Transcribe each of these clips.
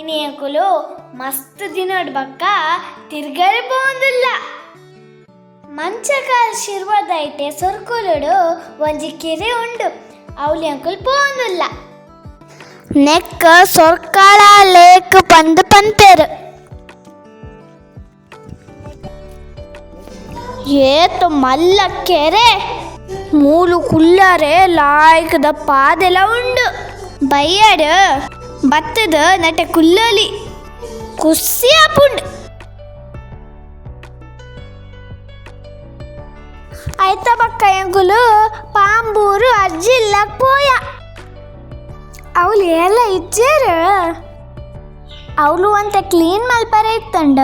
ಇನಿ ಅಂಕುಲು ಮಸ್ತ್ ದಿನಡ್ ಬಕ್ಕ. ತಿರ್ಗಡೆ ಬಂದಿಲ್ಲ. ಮಂಚಕಾಲ ಶಿರ್ವದೈಟೆ ಸೊರ್ಕುಲುಡು. ಒಂಜಿ ಕಿರಿ ಉಂಡು. ಅವಳಿ ಅಂಕುಲ್ ಪೋಂದಿಲ್ಲ ನೆಕ್ಕ ಸೊರ್ಕಾಳ ಲೇಕ್ ಪಂದ್ ಪಂತೇರು. ಏತು ಮಲ್ಲ ಕೆರೆ. ಮೂಲು ಕುಲ್ಲರೆ ಲಾಯ್ಕದ ಪಾದೆಲ್ಲ ಉಂಡು. ಬಯ್ಯಾಡು ಬತ್ತದ ನಟ ಕುಲ್ಲಲಿ ಕುಸ್ಸಿ ಆಪುಂಡು ಆಯ್ತ ಬಕ್ಕ ಎಂಗುಲು ಪಾಂಬೂರು ಅಜ್ಜಿಲ್ಲಕ್ ಪೋಯ ಅವಳು ಎಲ್ಲ ಇಜ್ಜೇರು. ಅವಳು ಅಂತ ಕ್ಲೀನ್ ಮಲ್ಪರೆ ಇತ್ತಂಡ.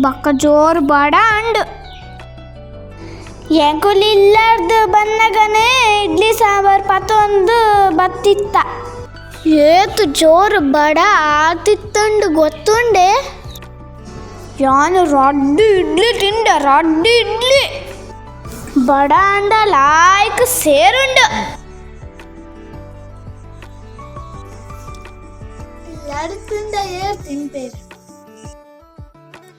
ಬಕ್ಕ ಜೋರು ಬಡ ಅಂಡು. ಎಂಕುಲು ಇಲ್ಲಾರ್ದು ಬಂದಾಗನೇ ಇಡ್ಲಿ ಸಾಂಬಾರ್ ಪತ್ತೊಂದು ಬತ್ತಿತ್ತ. ಏತು ಜೋರು ಬಡ ಆತಿತ್ತಂಡು ಗೊತ್ತುಂಡೆ? ಯಾನು ರಡ್ಡು ಇಡ್ಲಿ ತಿಂಡ ರಡ್ಡು ಇಡ್ಲಿ. ಬಡ ಅಂಡ ಲಾಯ್ಕ್ ಸೇರುಂಡು.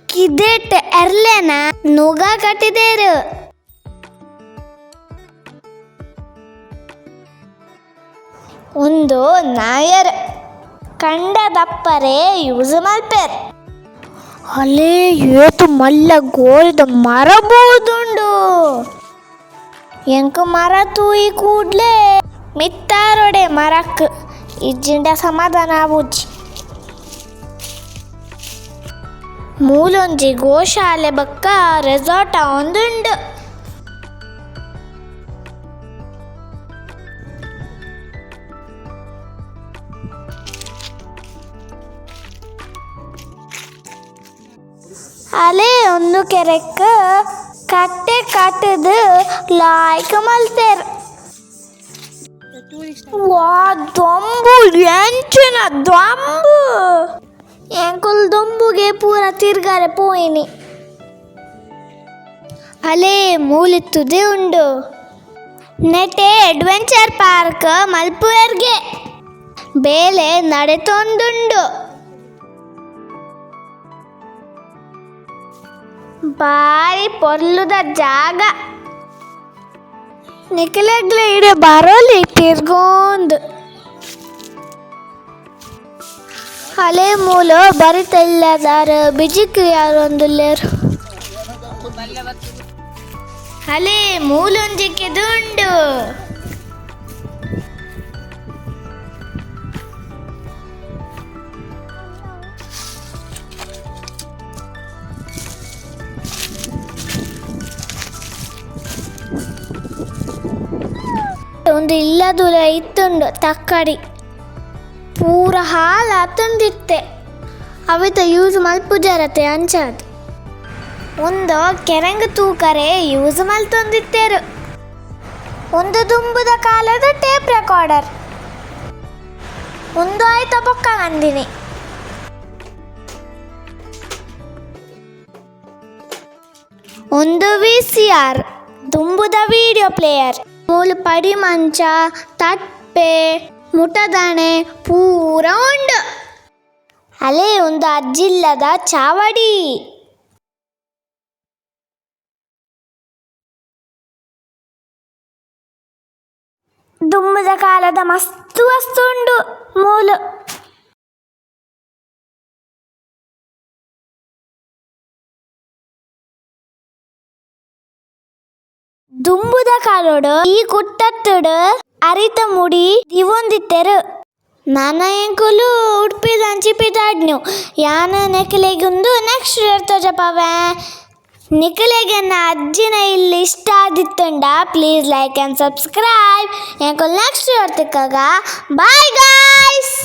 ಕಿದೇಟ್ ಎರ್ಲೆನ ನುಗ ಕಟ್ಟಿದೇರು. ಒಂದು ನಾಯರ್ ಕಂಡ ದಪ್ಪರೆ ಯೂಸ್ ಮಲ್ಪೇರ್ ಅಲೇ ಏತು ಮಲ್ಲ ಗೋಳಿದ ಮರ ಬೋದುಂಡು ಎಂಕ ಮರ ತೂಯಿ ಕೂಡ್ಲೆ ಮಿತ್ತಾರೊಡೆ ಮರಕ್ ಇಜ್ಜಿಂಡ ಸಮಾಧಾನ ಆಬುಜ್ಜಿ ಮೂಲೊಂಜಿ ಗೋಶಾಲೆ ಬಕ್ಕ ರೆಸಾರ್ಟ್ ಒಂದುಂಡು ಅಲೆ ಒಂದು ಕೆರೆಕ್ ಕಟ್ಟೆ ಕಟ್ಟದು ಲಾಯ್ಕ ಮಲ್ತೇರ್. ವಾ, ದೊಂಬು, ಎಂಚಿನ ದೊಂಬು. ಎಂಕುಲ್ ದೊಂಬುಗೆ ಪೂರ ತಿರ್ಗಾರೆ ಪೋಯಿನಿ. ಅಲೆ ಮೂಲಿತ್ತುದೇ ಉಂಡು ನೆಟೆ ಅಡ್ವೆಂಚರ್ ಪಾರ್ಕ್ ಮಲ್ಪುವೆರ್ಗೆ. ಬೇಲೆ ನಡೆತೊಂದುಂಡು ಬಾರಿ ಪೊರ್ಲುದ ಜಾಗ. ನಿಖಲೆಗ್ಲೆ ಇಡೆ ಬರೋಲಿ ತಿರ್ಗೋಂದು. ಹಳೆ ಮೂಲ ಬರಿತಲ್ಲದಾರ, ಬಿಜಿಕ್ ಯಾರೊಂದುಲ್ಲೇರು. ಹಳೆ ಮೂಲೊಂಜಿಕೆ ದುಂಡು. ಒಂದು ಇಲ್ಲದೂಲ ಇತ್ತುಂಡು ತಕ್ಕಡಿ. ಪೂರ ಹಾಲು ಹತ್ತಂದಿತ್ತೆ ಅವಿತ ಯೂಸ್ ಮಲ್ಪುಜರತೆ ಅಂಚಾದ್ ಒಂದು ಕೆರೆಂಗ್ ತೂಕರೆ ಯೂಸ್ ಮಲ್ತೊಂದಿತ್ತೇರು ಒಂದು ದುಂಬುದ ಕಾಲದ ಟೇಪ್ ರೆಕಾರ್ಡರ್ ಒಂದು ಆಯ್ತ ಬೊಕ್ಕ ಅಂದಿನಿ. ಒಂದು ವಿ ಸಿ ಆರ್ ದುಂಬುದ ವಿಡಿಯೋ ಪ್ಲೇಯರ್ ಮೂಲು ಪಡಿ ಮಂಚ ತಟ್ಟೆ ಮುಟದಾಣೆ ಪೂರ ಉಂಡು ಅಲೆ ಒಂದು ಅಜ್ಜಿಲ್ಲದ ಚಾವಡಿ ದುಂಬುದ ಕಾಲದ ಮಸ್ತು ವಸ್ತು ಉಂಡು ಮೂಲು ದುಂಬುದ ಕಾಲೋಡು, ಈ ಕುಟ್ಟತ್ತುಡು ಅರಿತ ಮುಡಿ ದಿವೊಂದಿತ್ತರು. ನಾನ ಎಂಕುಲು ಉಡುಪಿ ದಂಚಿಪಿದಾಡ್ನು ಯಾನ ನೆಕಲೆಗೊಂದು ನೆಕ್ಸ್ಟ್ ಇರ್ತ ಜಪವೆ ನಿಕಲೆಗೆ ನನ್ನ ಅಜ್ಜಿನ ಇಲ್ಲಿ ಇಷ್ಟ ಆದಿತ್ತುಂಡ ಪ್ಲೀಸ್ ಲೈಕ್ ಆ್ಯಂಡ್ ಸಬ್ಸ್ಕ್ರೈಬ್ ಎಂಕುಲ್ ನೆಕ್ಸ್ಟ್ ಇರ್ತಕ್ಕಾಗ ಬಾಯ್ ಗಾಯ್ಸ್